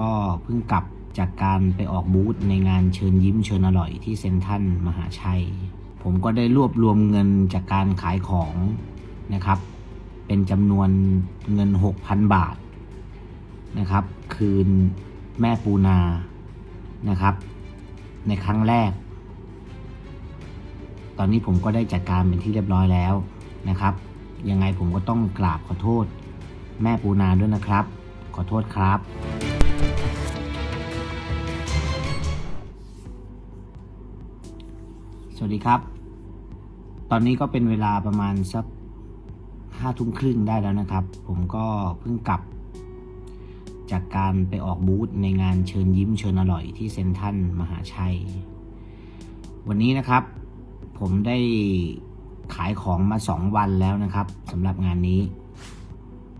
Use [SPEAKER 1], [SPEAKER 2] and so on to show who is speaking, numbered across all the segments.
[SPEAKER 1] ก็เพิ่งกลับจากการไปออกบูธในงานเชิญยิ้มเชิญอร่อยที่เซ็นทรัลมหาชัย ผมก็ได้รวบรวมเงินจากการขายของนะครับ เป็นจำนวนเงิน 6,000 บาทนะครับ คืนแม่ปูนานะครับ ในครั้งแรก ตอนนี้ผมก็ได้จัดการเป็นที่เรียบร้อยแล้วนะครับ ยังไงผมก็ต้องกราบขอโทษ แม่ปูนาด้วยนะครับ ขอโทษครับ วัสดีครับ ตอนนี้ก็เป็นเวลาประมาณสักห้าทุ่มครึ่งได้แล้วนะครับ ผมก็เพิ่งกลับ จากการไปออกบูธในงานเชิญยิ้มเชิญอร่อยที่เซ็นทรัลมหาชัย วันนี้นะครับ ผมได้ขายของมาสองวันแล้วนะครับสำหรับงานนี้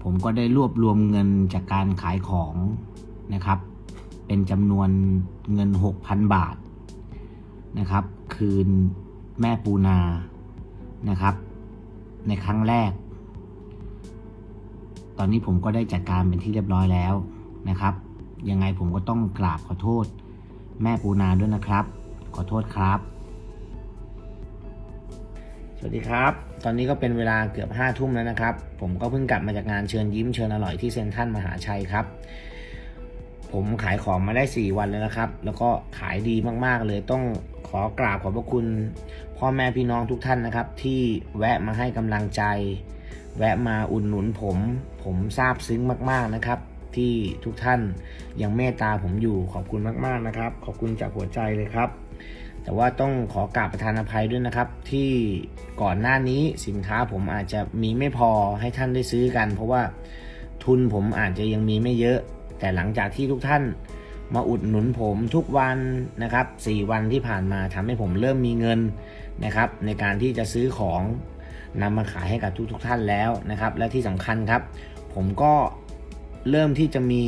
[SPEAKER 1] ผมก็ได้รวบรวมเงินจากการขายของนะครับ เป็นจำนวนเงิน 6,000 บาท นะครับ คืนแม่ปูนานะครับ ในครั้งแรก ตอนนี้ผมก็ได้จัดการเป็นที่เรียบร้อยแล้วนะครับ ยังไงผมก็ต้องกราบขอโทษ แม่ปูนาด้วยนะครับ ขอโทษครับ สวัสดีครับ ตอนนี้ก็เป็นเวลาเกือบห้าทุ่มแล้วนะครับ ผมก็เพิ่งกลับมาจากงานเชิญยิ้มเชิญอร่อยที่เซ็นทรัลมหาชัยครับผมขายของมาได้ 4 วันแล้วนะครับ แล้วก็ขายดีมาก ๆ เลยต้อง ขอกราบขอบพระคุณ พ่อแม่พี่น้องทุกท่านนะครับ ที่แวะมาให้กำลังใจ แวะมาอุดหนุนผม ผมซาบซึ้งมาก ๆนะครับ ที่ทุกท่านยังเมตตาผมอยู่ขอบคุณมากๆนะครับ ขอบคุณจากหัวใจเลยครับ แต่ว่าต้องขอกราบประทานอภัยด้วยนะครับ ที่ก่อนหน้านี้สินค้าผมอาจจะมีไม่พอให้ท่านได้ซื้อกัน เพราะว่าทุนผมอาจจะยังมีไม่เยอะ แต่หลังจากที่ทุกท่าน มาอุดหนุนผมทุกวันนะครับ 4 วันที่ผ่านมาทำให้ผมเริ่มมีเงินนะครับ ในการที่จะซื้อของนำมาขายให้กับทุกๆทท่านแล้วนะครับ และที่สำคัญครับ ผมก็เริ่มที่จะมี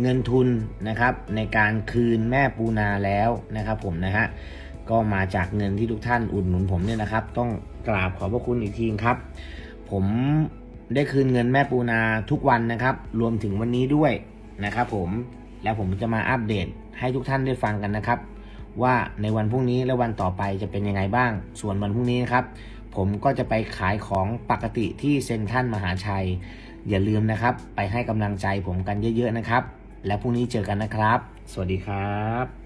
[SPEAKER 1] เงินทุนนะครับ ในการคืนแม่ปูนาแล้วนะครับผมนะฮะก็มาจากเงินที่ทุกท่านอุดหนุนผมเนี่ยนะครับ ต้องกราบขอบพระคุณอีกทีครับ ผมได้คืนเงินแม่ปูนาทุกวันนะครับ รวมถึงวันนี้ด้วยนะครับผม แล้วผมจะมาอัปเดตให้ทุกท่านได้ฟังกันนะครับ ว่าในวันพรุ่งนี้และวันต่อไปจะเป็นยังไงบ้าง ส่วนวันพรุ่งนี้นะครับ ผมก็จะไปขายของปกติที่เซ็นทรัลมหาชัย อย่าลืมนะครับ ไปให้กำลังใจผมกันเยอะๆนะครับ และพรุ่งนี้เจอกันนะครับ สวัสดีครับ